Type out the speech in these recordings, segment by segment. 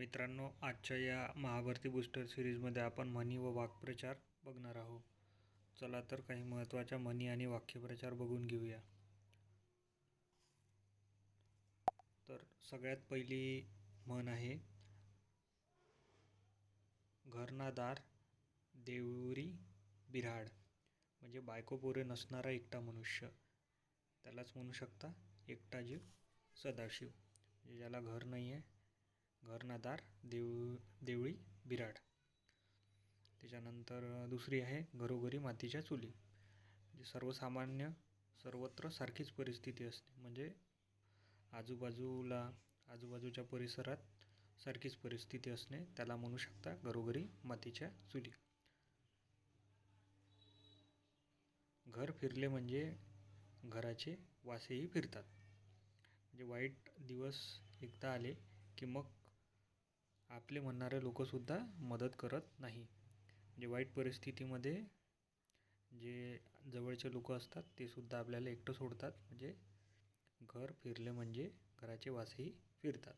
मित्रांनो आजच्या या महाभारती बूस्टर सिरीजमध्ये आपण म्हणी व वाक्प्रचार बघणार आहोत. चला तर काही महत्त्वाच्या म्हणी आणि वाक्यप्रचार बघून घेऊया. तर सगळ्यात पहिली म्हण आहे घरनादार देवरी बिराड. म्हणजे बायको पोरे नसणारा एकटा मनुष्य. त्यालाच म्हणू शकता एकटा जीव सदाशिव. म्हणजे ज्याला घर नाही आहे घरनादार देव देवळी बिराड. त्याच्यानंतर दुसरी आहे घरोघरी मातीच्या चुली. जी सर्वसामान्य सर्वत्र सारखीच परिस्थिती असते. म्हणजे आजूबाजूला आजूबाजूच्या परिसरात सारखीच परिस्थिती असणे त्याला म्हणू शकता घरोघरी मातीच्या चुली. घर फिरले म्हणजे घराचे वासेही फिरतात. म्हणजे वाईट दिवस एकदा आले की मग आपले म्हणणारे लोकसुद्धा मदत करत नाही. म्हणजे वाईट परिस्थितीमध्ये जे जवळचे लोक असतात ते सुद्धा आपल्याला एकटं सोडतात. म्हणजे घर फिरले म्हणजे घराचे वासही फिरतात.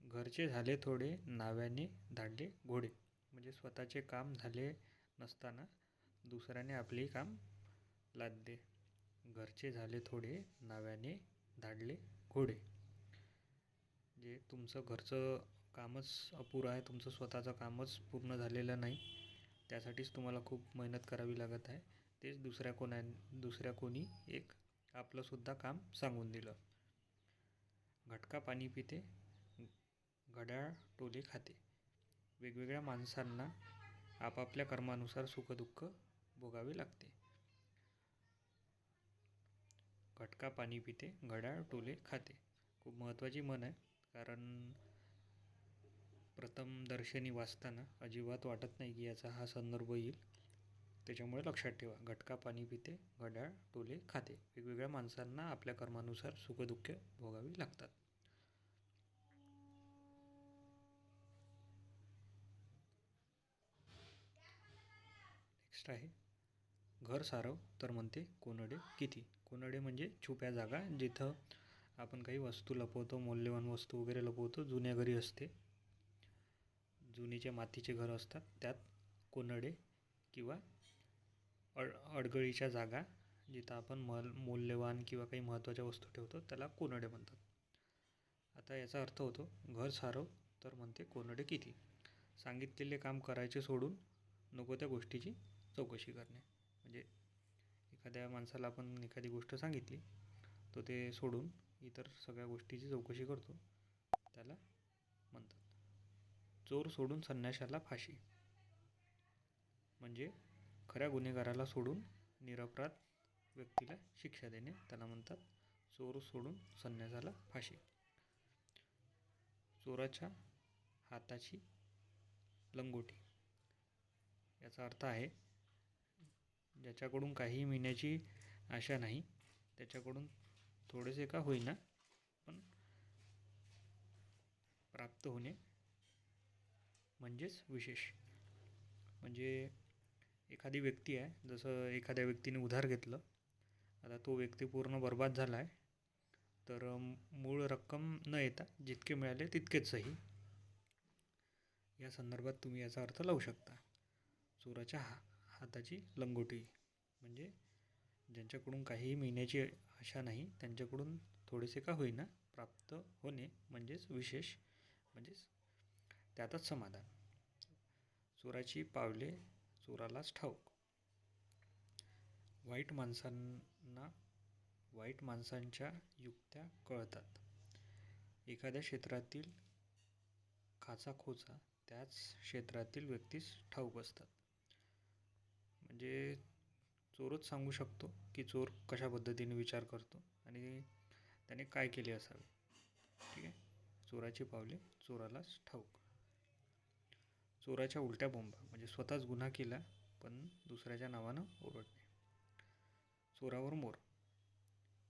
घरचे झाले थोडे नाव्याने धाडले घोडे. म्हणजे स्वतःचे काम झाले नसताना दुसऱ्याने आपले काम लादले. घरचे झाले थोडे नव्याने धाडले घोडे. जे तुमचं घरचं कामच अपुरं आहे तुमचं स्वतःचं कामच पूर्ण झालेलं नाही त्यासाठीच तुम्हाला खूप मेहनत करावी लागत आहे. तेच दुसऱ्या कोणा दुसऱ्या कोणी एक आपलंसुद्धा काम सांगून दिलं. घटका पाणी पिते घड्याळ टोले खाते. वेगवेगळ्या माणसांना आपापल्या कर्मानुसार सुखदुःख भोगावे लागते. घटका पाणी पिते घड्याळ टोले खाते. खूप महत्त्वाची म्हण आहे कारण प्रथम दर्शनी वाचताना अजिबात वाटत नाही की याचा हा संदर्भ येईल. त्याच्यामुळे लक्षात ठेवा घटका पाणी पिते घड्याळ टोले खाते. वेगवेगळ्या माणसांना आपल्या कर्मानुसार सुखदुःख भोगावी लागतात. नेक्स्ट आहे घर सारव तर म्हणते कोनडे किती? कोनडे म्हणजे छुप्या जागा जिथं आपण काही वस्तू लपवतो मौल्यवान वस्तू वगैरे लपवतो जुन्या घरी असते. जुनीचे मातीचे घर असतात. त्यात कोनडे किंवा अड अडगळीच्या जागा जिथं आपण मल मौल्यवान किंवा काही महत्त्वाच्या वस्तू ठेवतो त्याला कोनडे म्हणतात. आता याचा अर्थ होतो घर सारव तर म्हणते कोनडे किती? सांगितलेले काम करायचे सोडून नको त्या गोष्टीची चौकशी करणे. म्हणजे एखाद्या माणसाला आपण एखादी गोष्ट सांगितली तो ते सोडून इतर सगळ्या गोष्टीची चौकशी करतो. त्याला म्हणतात चोर सोडून संन्याशाला फाशी. म्हणजे खऱ्या गुन्हेगाराला सोडून निरपराध व्यक्तीला शिक्षा देणे त्याला म्हणतात चोर सोडून संन्यासाला फाशी. चोराच्या हाताची लंगोटी. याचा अर्थ आहे ज्याच्याकडून काही मिळण्याची आशा नाही त्याच्याकडून थोडेसे का होईना पण प्राप्त होणे म्हणजेच विशेष. म्हणजे एखादी व्यक्ती आहे जसं एखाद्या व्यक्तीने उधार घेतलं आता तो व्यक्ती पूर्ण बर्बाद झाला आहे तर मूळ रक्कम न येता जितके मिळाले तितकेच सही या संदर्भात तुम्ही याचा अर्थ लावू शकता. चोराच्या हा हाताची लंगोटी. म्हणजे ज्यांच्याकडून काहीही मिळण्याची आशा नाही त्यांच्याकडून थोडेसे का होईना प्राप्त होणे म्हणजेच विशेष म्हणजेच त्यातच समाधान. चोराची पावले चोरालाच ठाऊक. वाईट माणसांना वाईट माणसांच्या युक्त्या कळतात. एखाद्या क्षेत्रातील खाचाखोचा त्याच क्षेत्रातील व्यक्तीस ठाऊक असतात. म्हणजे चोरच सांगू शकतो की चोर कशा पद्धतीने विचार करतो आणि त्याने काय केले असावे. ठीक आहे? चोराची पावले चोरालाच ठाऊक. चोराच्या उलट्या बोंबा म्हणजे स्वतःच गुन्हा केला पण दुसऱ्याच्या नावानं ओरडणे. चोरावर मोर.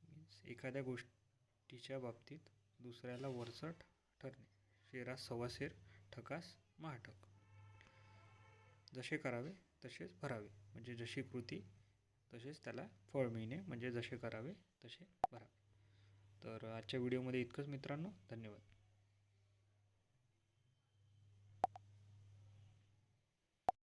मीन्स एखाद्या गोष्टीच्या बाबतीत दुसऱ्याला वरचढ ठरणे. शेरास सवासेर ठकास महाठक. जसे करावे तसेच भरावे. म्हणजे जशी कृती तसेच त्याला फळ मिळणे म्हणजे जसे करावे तसे भरावे तर आजच्या व्हिडिओमध्ये इतकंच मित्रांनो. धन्यवाद.